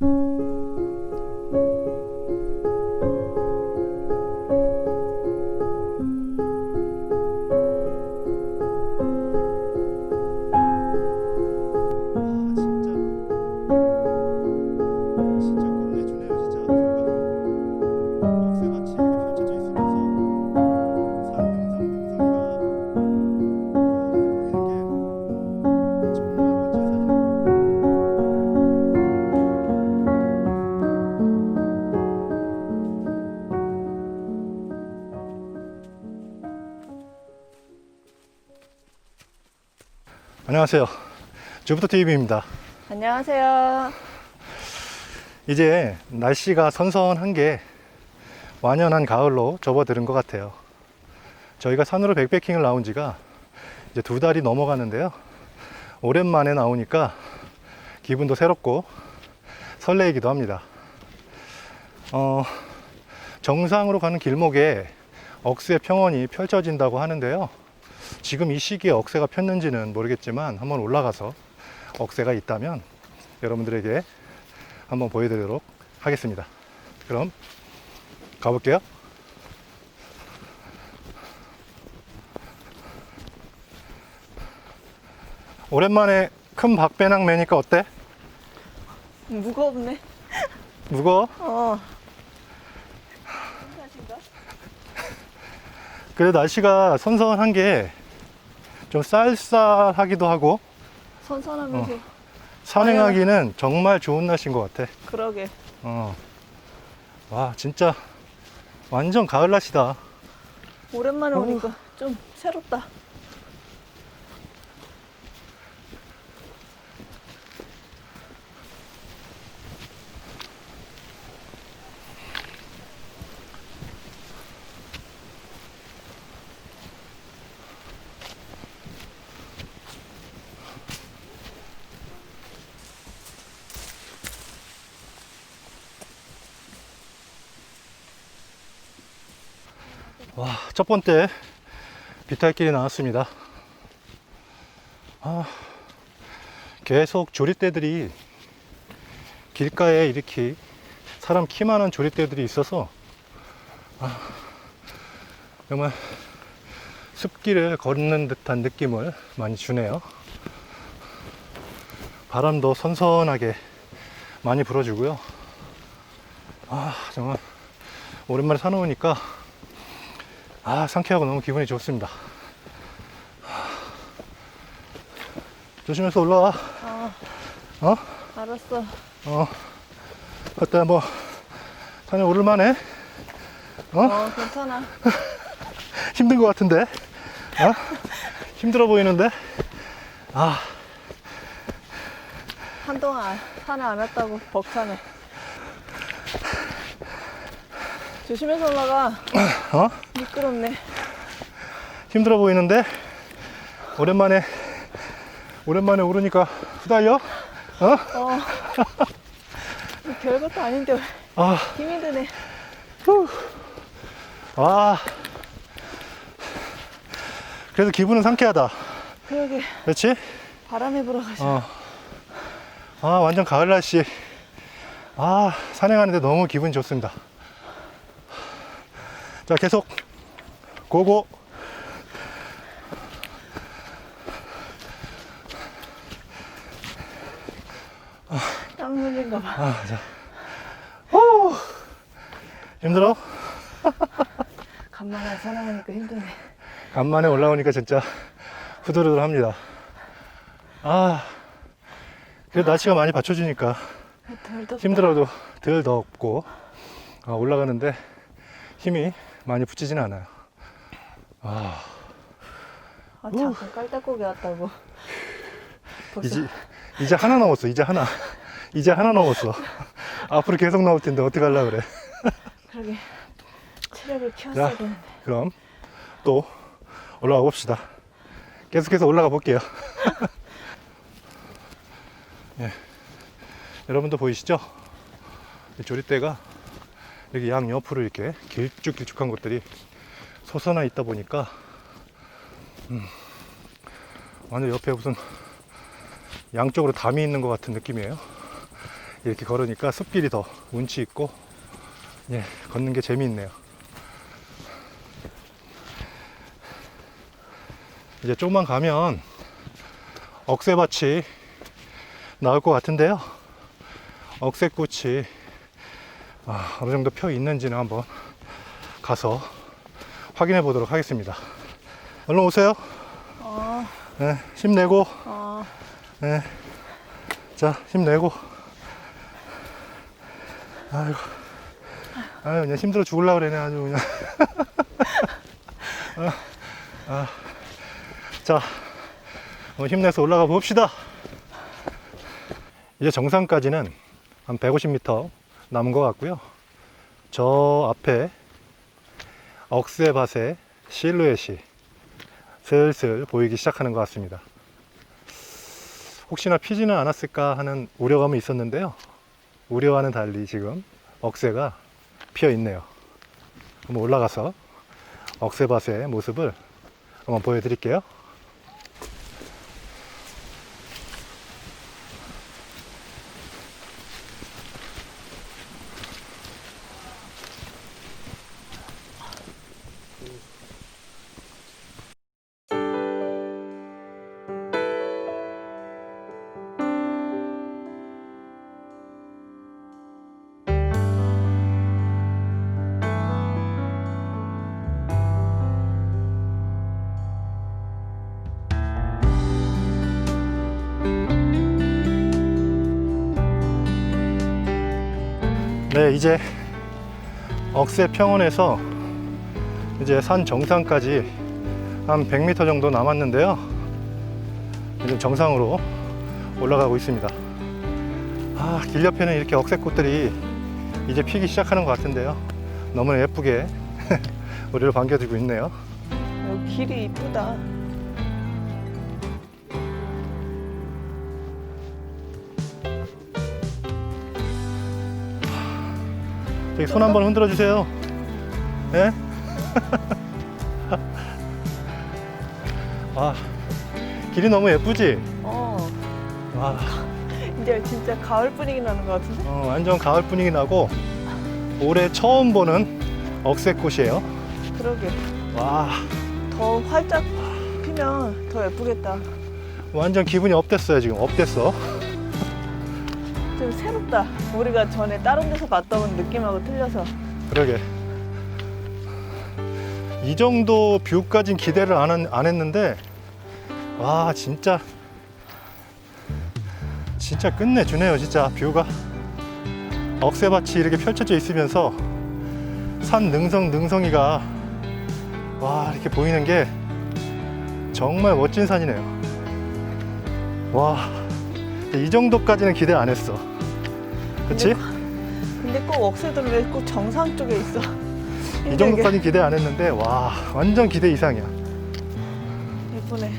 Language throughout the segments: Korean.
아 안녕하세요 주부터 TV입니다 안녕하세요. 이제 날씨가 선선한 게 완연한 가을로 접어드는 것 같아요. 저희가 산으로 백패킹을 나온 지가 이제 두 달이 넘어가는데요. 오랜만에 나오니까 기분도 새롭고 설레이기도 합니다. 어, 정상으로 가는 길목에 억새 평원이 펼쳐진다고 하는데요. 지금 이 시기에 억새가 폈는지는 모르겠지만 한번 올라가서 억새가 있다면 여러분들에게 한번 보여드리도록 하겠습니다. 그럼 가볼게요. 오랜만에 큰 박배낭 매니까 어때? 무겁네. 무거워? 어. 그래 날씨가 선선한 게 좀 쌀쌀하기도 하고 선선하면서 산행하기는 정말 좋은 날씨인 것 같아. 그러게. 어. 와 진짜 완전 가을 날씨다. 오랜만에 어. 오니까 좀 새롭다. 첫 번째 비탈길이 나왔습니다. 아, 계속 조릿대들이 길가에 이렇게 사람 키만한 조릿대들이 있어서 아, 정말 숲길을 걷는 듯한 느낌을 많이 주네요. 바람도 선선하게 많이 불어주고요. 아, 정말 오랜만에 산 오니까 아, 상쾌하고 너무 기분이 좋습니다. 조심해서 올라와. 아, 어? 알았어. 어. 어때, 뭐, 산에 오를만해? 어? 어, 괜찮아. 힘든 것 같은데? 어? 힘들어 보이는데? 아, 한동안 산에 안 왔다고 벅차네. 조심해서 올라가. 어? 미끄럽네. 힘들어 보이는데? 오랜만에, 오랜만에 오르니까 후달려? 어? 어. 별것도 아닌데 왜 아, 힘이 드네. 후. 와. 그래도 기분은 상쾌하다. 그러게 그렇지? 바람이 불어가지고. 어. 아, 완전 가을 날씨. 아, 산행하는데 너무 기분 좋습니다. 자, 계속 고고. 땀 흘린가 봐. 아, 자. 오! 힘들어? 간만에 산행하니까 힘드네. 간만에 올라오니까 진짜 후들후들 합니다. 아, 그래도 날씨가 많이 받쳐주니까 덜 덥다. 힘들어도 덜 덥고 아, 올라가는데 힘이 많이 붙이지는 않아요. 아, 아, 잠깐 깔딱고기 왔다고. 벌써 이제, 이제 하나 넘었어. 이제 하나. 이제 하나 넘었어. 앞으로 계속 나올 텐데 어떡하려 그래. 그러게 체력을 키웠어야 자. 되는데. 그럼 또 올라가 봅시다. 계속해서 올라가 볼게요. 예. 여러분도 보이시죠? 이 조립대가 이렇게 양 옆으로 이렇게 길쭉길쭉한 것들이 솟아나 있다 보니까 음, 완전 옆에 무슨 양쪽으로 담이 있는 것 같은 느낌이에요. 이렇게 걸으니까 숲길이 더 운치 있고 예, 걷는 게 재미있네요. 이제 조금만 가면 억새밭이 나올 것 같은데요. 억새꽃이 아, 어느 정도 펴 있는지는 한번 가서 확인해 보도록 하겠습니다. 얼른 오세요. 어, 네, 힘내고, 어, 네. 자, 힘내고. 아이고. 아유, 그냥 힘들어 죽을라 그러네, 아주 그냥. 아, 아. 자, 어, 힘내서 올라가 봅시다. 이제 정상까지는 한 150m 남은 것 같고요. 저 앞에 억새밭의 실루엣이 슬슬 보이기 시작하는 것 같습니다. 혹시나 피지는 않았을까 하는 우려감이 있었는데요. 우려와는 달리 지금 억새가 피어 있네요. 한번 올라가서 억새밭의 모습을 한번 보여드릴게요. 네, 이제 억새 평원에서 이제 산 정상까지 한 100m 정도 남았는데요. 지금 정상으로 올라가고 있습니다. 아, 길 옆에는 이렇게 억새꽃들이 이제 피기 시작하는 것 같은데요. 너무나 예쁘게 우리를 반겨주고 있네요. 여기 길이 이쁘다. 저기 손 한번 흔들어 주세요. 예? 아, 길이 너무 예쁘지? 어, 와, 이제 진짜 가을 분위기 나는 것 같은데? 어, 완전 가을 분위기 나고 올해 처음 보는 억새꽃이에요. 그러게. 와, 더 활짝 피면 더 예쁘겠다. 완전 기분이 업됐어요 지금 업됐어. 좀 새롭다. 우리가 전에 다른 데서 봤던 느낌하고 틀려서. 그러게. 이 정도 뷰까진 기대를 안, 한- 안 했는데 와 진짜 진짜 끝내주네요 진짜 뷰가 억새밭이 이렇게 펼쳐져 있으면서 산 능성 능성이가 와 이렇게 보이는 게 정말 멋진 산이네요 와 이 정도까지는 기대 안 했어 그치? 근데 꼭 억새들은 왜 꼭 정상 쪽에 있어? 이 힘들게. 정도까지 기대 안 했는데 와 완전 기대 이상이야 예쁘네.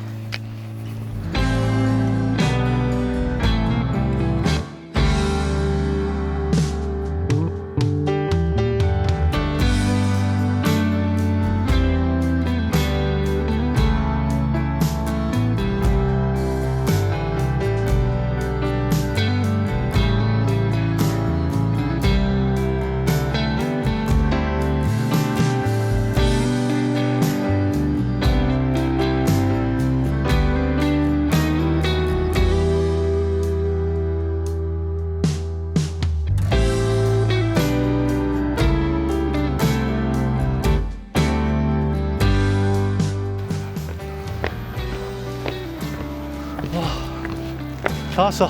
다 왔어.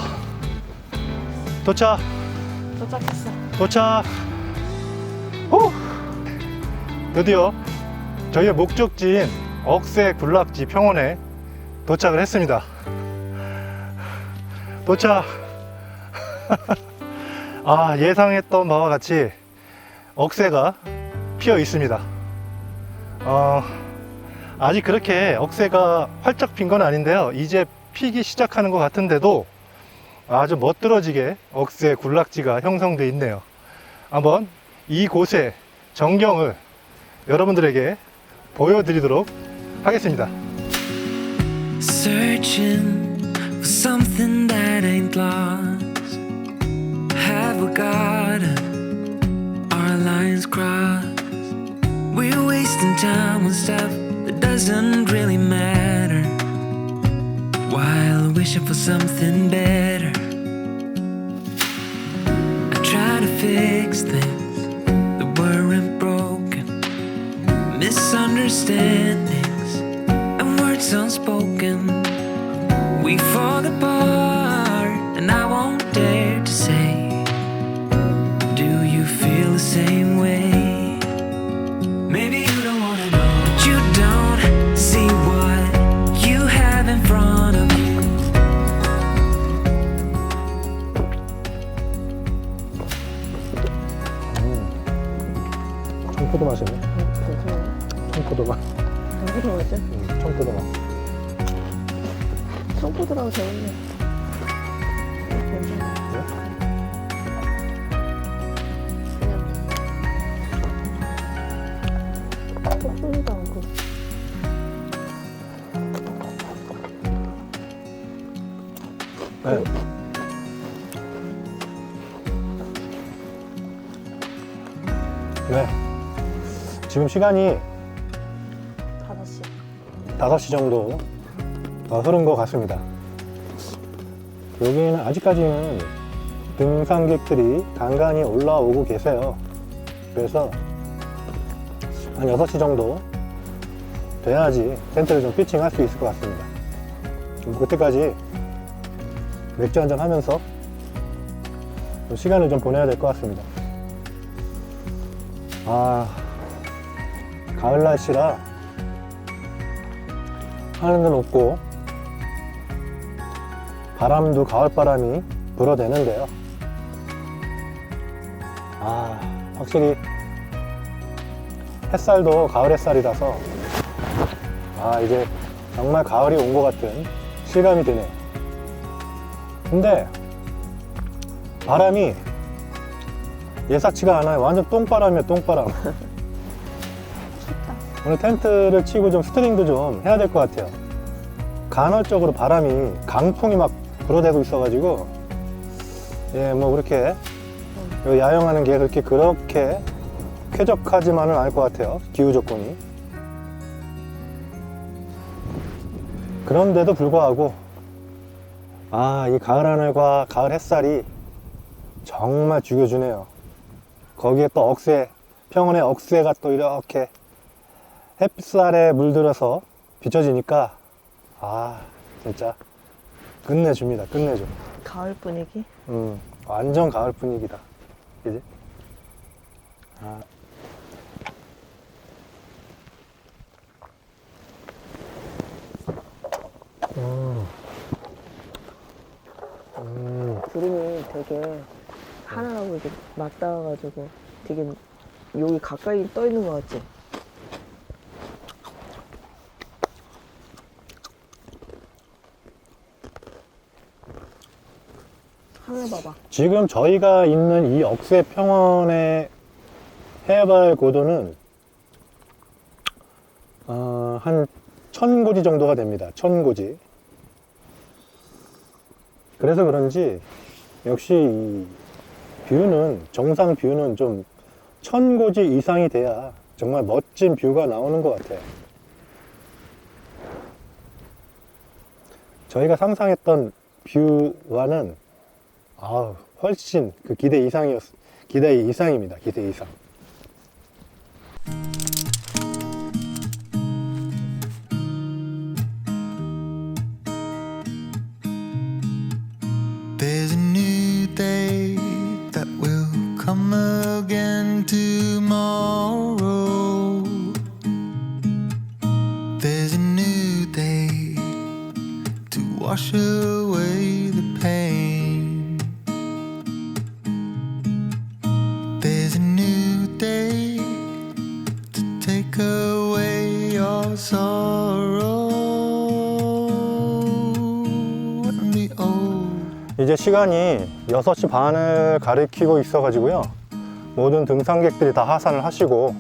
도착. 도착했어. 도착. 후! 드디어 저희의 목적지인 억새 군락지 평원에 도착을 했습니다. 도착. 아 예상했던 바와 같이 억새가 피어 있습니다. 어, 아직 그렇게 억새가 활짝 핀 건 아닌데요. 이제 피기 시작하는 것 같은데도 아주 멋들어지게 억새 군락지가 형성되어 있네요. 한번 이곳의 전경을 여러분들에게 보여드리도록 하겠습니다. Searching for something that ain't lost. a garden, our lines cross. We're wasting time on stuff that doesn't really matter. While wishing for something better. I try to fix things that weren't broken. Misunderstandings and words unspoken. We fall apart, 청포도 맛이네. 괜찮아요. 청포도 맛. 무슨 맛이야? 음, 청포도 맛. 청포도라고 되었네. 지금 시간이 다섯 시. 5시 정도 어, 흐른 것 같습니다. 여기는 아직까지는 등산객들이 간간히 올라오고 계세요. 그래서 한 6시 정도 돼야지 텐트를 좀 피칭할 수 있을 것 같습니다. 그때까지 맥주 한잔 하면서 좀 시간을 좀 보내야 될 것 같습니다. 아, 가을 날씨라 하늘은 높고 바람도 가을 바람이 불어대는데요. 아, 확실히 햇살도 가을 햇살이라서 아, 이제 정말 가을이 온 것 같은 실감이 드네요. 근데 바람이 예사치가 않아요. 완전 똥바람이에요, 똥바람. 오늘 텐트를 치고 좀 스트링도 좀 해야 될 것 같아요. 간헐적으로 바람이 강풍이 막 불어대고 있어가지고 예 뭐 그렇게 요 야영하는 게 그렇게 그렇게 쾌적하지만은 않을 것 같아요. 기후 조건이. 그런데도 불구하고 아 이 가을 하늘과 가을 햇살이 정말 죽여주네요. 거기에 또 억새 평원의 억새가 또 이렇게 햇살에 물들어서 비춰지니까 아 진짜 끝내줍니다 끝내줘 가을 분위기? 음 완전 가을 분위기다 그지 아. 음. 음. 구름이 되게 하늘하고 이렇게 맞닿아가지고 되게 여기 가까이 떠 있는 것 같지? 봐봐. 지금 저희가 있는 이 억새 평원의 해발 고도는 어, 한 천고지 정도가 됩니다. 천고지. 그래서 그런지 역시 이 뷰는 정상 뷰는 좀 천고지 이상이 돼야 정말 멋진 뷰가 나오는 것 같아요. 저희가 상상했던 뷰와는 아, 훨씬 그 기대 이상이었, 기대 이상입니다. 기대 이상. 시간이 6시 반을 가리키고 있어 가지고요. 모든 등산객들이 다 하산을 하시고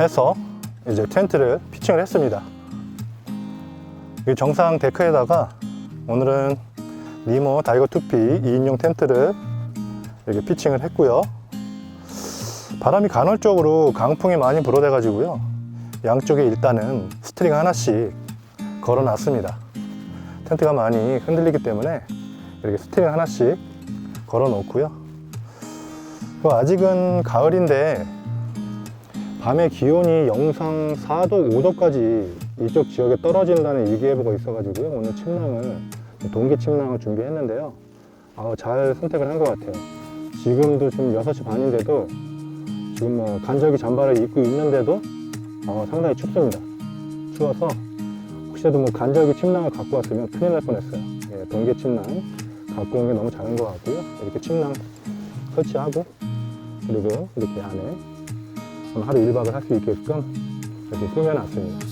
해서 이제 텐트를 피칭을 했습니다. 이 정상 데크에다가 오늘은 니모 다이거 투피 2인용 텐트를 이렇게 피칭을 했고요. 바람이 간헐적으로 강풍이 많이 불어대 가지고요. 양쪽에 일단은 스트링 하나씩 걸어 놨습니다. 텐트가 많이 흔들리기 때문에 이렇게 스트링 하나씩 걸어 놓고요. 그 아직은 가을인데 밤에 기온이 영상 4도, 5도까지 이쪽 지역에 떨어진다는 일기예보가 있어 가지고요. 오늘 침낭을 동기 침낭을 준비했는데요. 아, 잘 선택을 한 것 같아요. 지금도 지금 6시 반인데도 지금 뭐 간절기 잠바를 입고 있는데도 어, 상당히 춥습니다. 추워서 혹시라도 뭐 간절기 침낭을 갖고 왔으면 큰일 날 뻔했어요. 예, 동계 침낭 온게 너무 작은 것 같고요. 이렇게 침낭 설치하고 그리고 이렇게 안에 하루 1박을 할 수 있게끔 이렇게 꾸며놨습니다.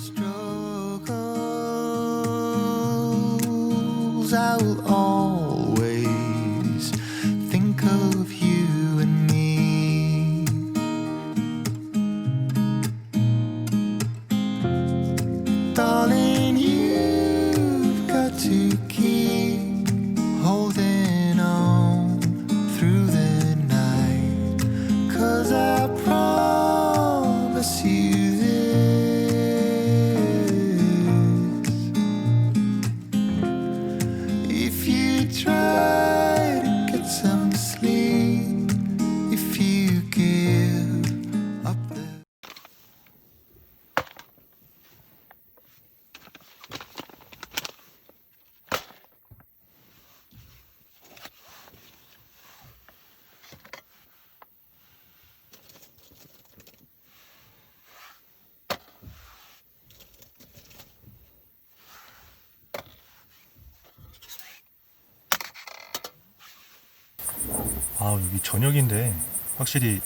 아 여기 저녁인데 확실히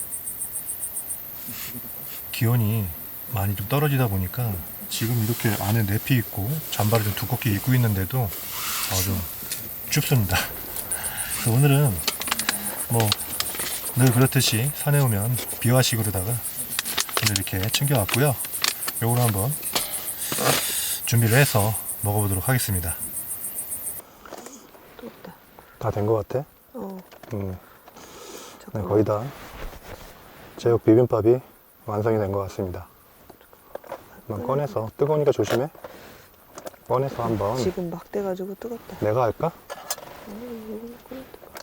기온이 많이 좀 떨어지다 보니까 지금 이렇게 안에 내피 입고 잠바를 좀 두껍게 입고 있는데도 어, 좀 춥습니다. 그래서 오늘은 뭐 늘 그렇듯이 산에 오면 비화식으로다가 오늘 이렇게 챙겨왔고요. 요거를 한번 준비를 해서 먹어보도록 하겠습니다. 다 된 것 같아? 어, 음. 네. 거의 다 제육 비빔밥이 완성이 된 것 같습니다. 한번 꺼내서 뜨거우니까 조심해. 꺼내서 한번 지금 막 돼가지고 뜨겁다. 내가 할까?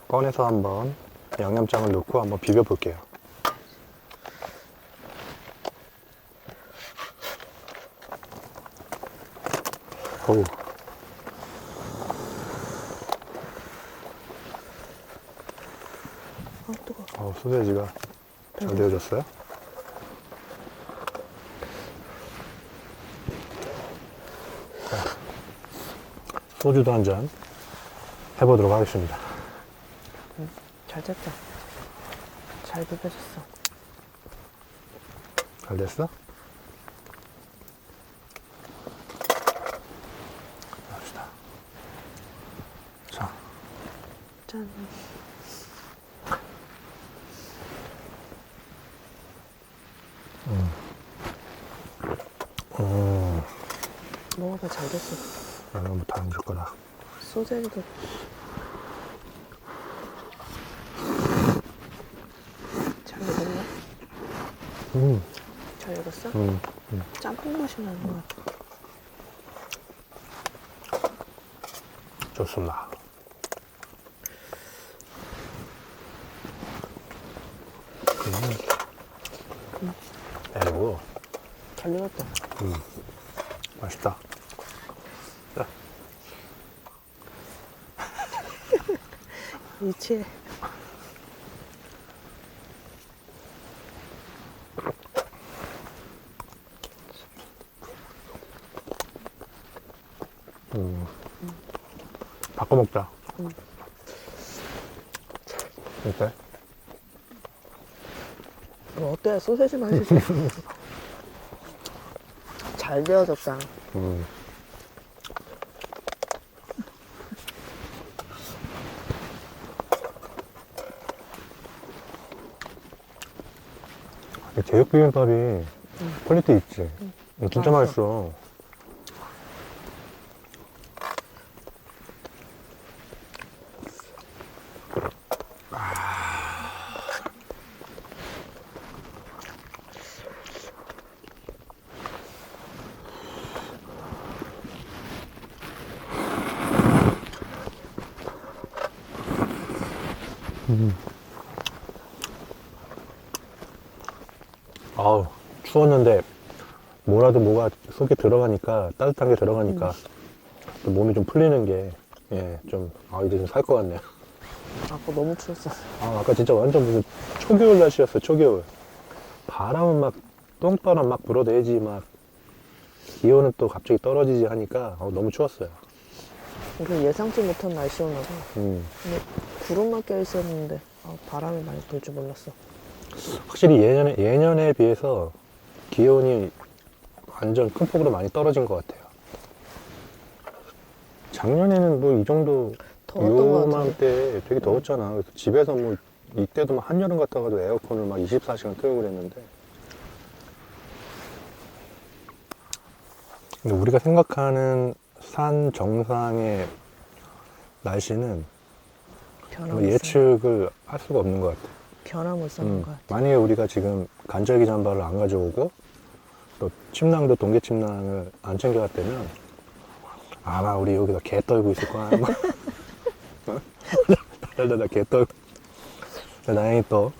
꺼내서 한번 양념장을 넣고 한번 비벼 볼게요. 어우. 아, 뜨거. 어, 소세지가 잘 되어졌어요? 자, 소주도 한 잔 해보도록 하겠습니다. 잘 됐다. 잘 비벼졌어. 잘 됐어? 합시다. 자, 짠. 음, 먹어봐, 잘 됐어. 이거부터 안 줄 거다. 소세지도 잘 익었나? 음, 잘 익었어? 음, 짬뽕 맛이 나는 것 같아. 좋습니다. 음. 에고, 잘 익었다. 맛있다. 이치해. 바꿔 먹자. 어때? 어, 어때? 소세지 맛이 잘 되어졌다. 음. 제육 비빔밥이 퀄리티 있지. 이거 진짜 맛있어. 맛있어. 아. 아우 추웠는데 뭐라도 뭐가 속에 들어가니까 따뜻한 게 들어가니까 또 몸이 좀 풀리는 게 예 좀 아 이제 좀 살 것 같네요. 아까 너무 추웠어. 아 아까 진짜 완전 무슨 초겨울 날씨였어 초겨울. 바람은 막 똥바람 막 불어대지 막 기온은 또 갑자기 떨어지지 하니까 어, 너무 추웠어요. 우리 예상치 못한 날씨였나 봐. 음. 근데 구름만 껴 있었는데 아, 바람이 많이 불 줄 몰랐어. 확실히 예년에 예년에 비해서 기온이 완전 큰 폭으로 많이 떨어진 것 같아요. 작년에는 뭐 이 정도. 요맘때 되게 더웠잖아. 그래서 집에서 뭐 이때도 막 한여름 갔다가도 에어컨을 막 24시간 틀고 그랬는데. 근데 우리가 생각하는 산 정상의 날씨는 뭐. 예측을 할 수가 없는 것 같아. 변화무쌍한 음, 것 같아. 만약에 우리가 지금 간절기 잠바를 안 가져오고 또 침낭도 동계 침낭을 안 챙겨갔다면 아마 우리 여기서 개 떨고 있을 거야. 달달달 개 떨고. 근데 다행히 또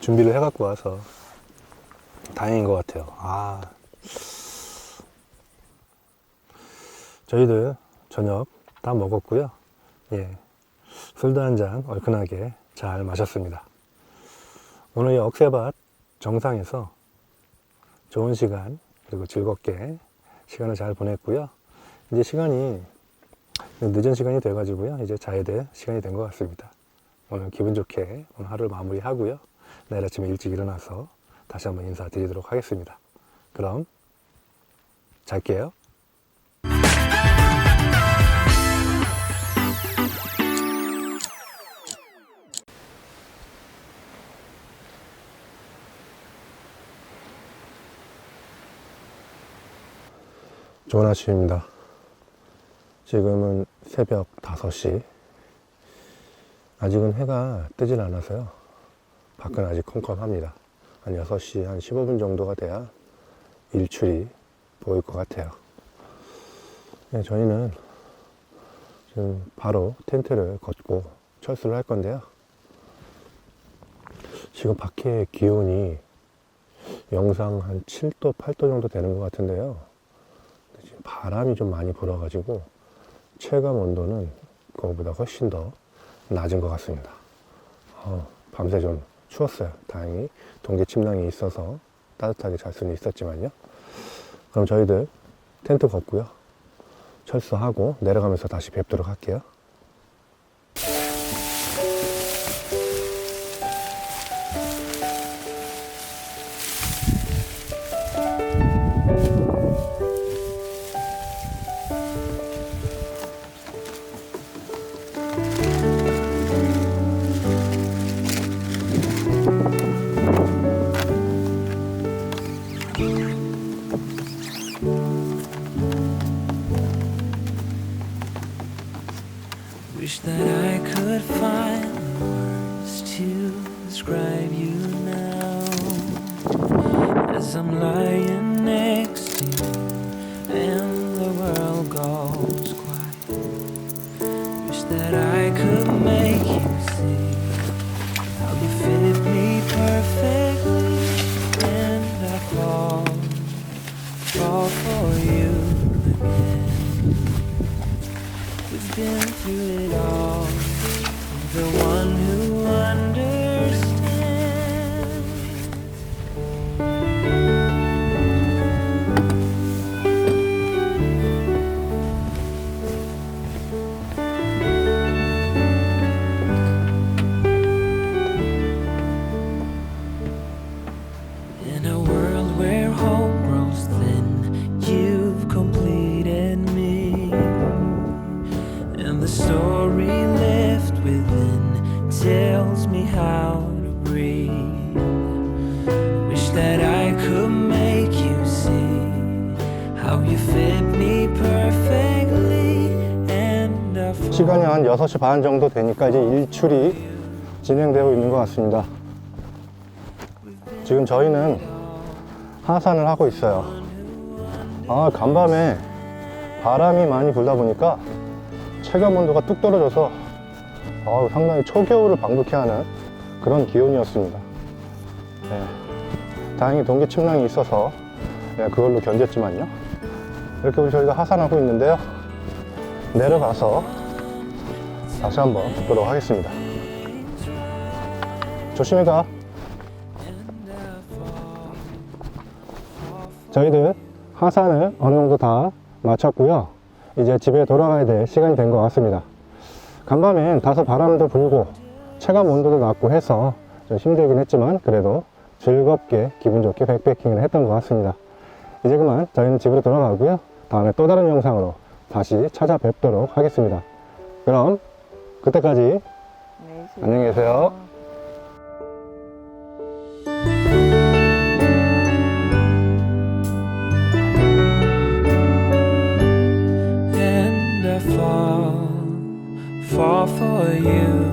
준비를 해갖고 와서 다행인 것 같아요. 아. 저희들 저녁 다 먹었고요. 예. 술도 한 잔 얼큰하게 잘 마셨습니다. 오늘 이 억새밭 정상에서 좋은 시간 그리고 즐겁게 시간을 잘 보냈고요. 이제 시간이 늦은 시간이 돼가지고요. 이제 자야 될 시간이 된 것 같습니다. 오늘 기분 좋게 오늘 하루를 마무리하고요. 내일 아침에 일찍 일어나서 다시 한번 인사드리도록 하겠습니다. 그럼 잘게요. 좋은 아침입니다. 지금은 새벽 5시. 아직은 해가 뜨질 않아서요. 밖은 아직 컴컴합니다. 한 6시 한 15분 정도가 돼야 일출이 보일 것 같아요. 네, 저희는 지금 바로 텐트를 걷고 철수를 할 건데요. 지금 밖에 기온이 영상 한 7도, 8도 정도 되는 것 같은데요. 바람이 좀 많이 불어가지고 체감 온도는 그거보다 훨씬 더 낮은 것 같습니다. 어, 밤새 좀 추웠어요. 다행히 동계 침낭이 있어서 따뜻하게 잘 수는 있었지만요. 그럼 저희들 텐트 걷고요. 철수하고 내려가면서 다시 뵙도록 할게요. 시간이 한 6시 반 정도 되니까 이제 일출이 진행되고 있는 것 같습니다. 지금 저희는 하산을 하고 있어요. 아, 간밤에 바람이 많이 불다 보니까 체감 온도가 뚝 떨어져서 아우, 상당히 초겨울을 방불케 하는 그런 기온이었습니다. 네. 다행히 동기 침낭이 있어서 예, 그걸로 견뎠지만요. 이렇게 우리 저희가 하산하고 있는데요. 내려가서 다시 한번 뵙도록 하겠습니다. 조심히 가. 저희들 하산을 어느 정도 다 마쳤고요. 이제 집에 돌아가야 될 시간이 된 것 같습니다. 간밤엔 다소 바람도 불고 체감 온도도 낮고 해서 좀 힘들긴 했지만 그래도 즐겁게 기분 좋게 백패킹을 했던 것 같습니다. 이제 그만 저희는 집으로 돌아가고요. 다음에 또 다른 영상으로 다시 찾아뵙도록 하겠습니다. 그럼 그때까지 안녕히 계세요. and I fall, fall for you.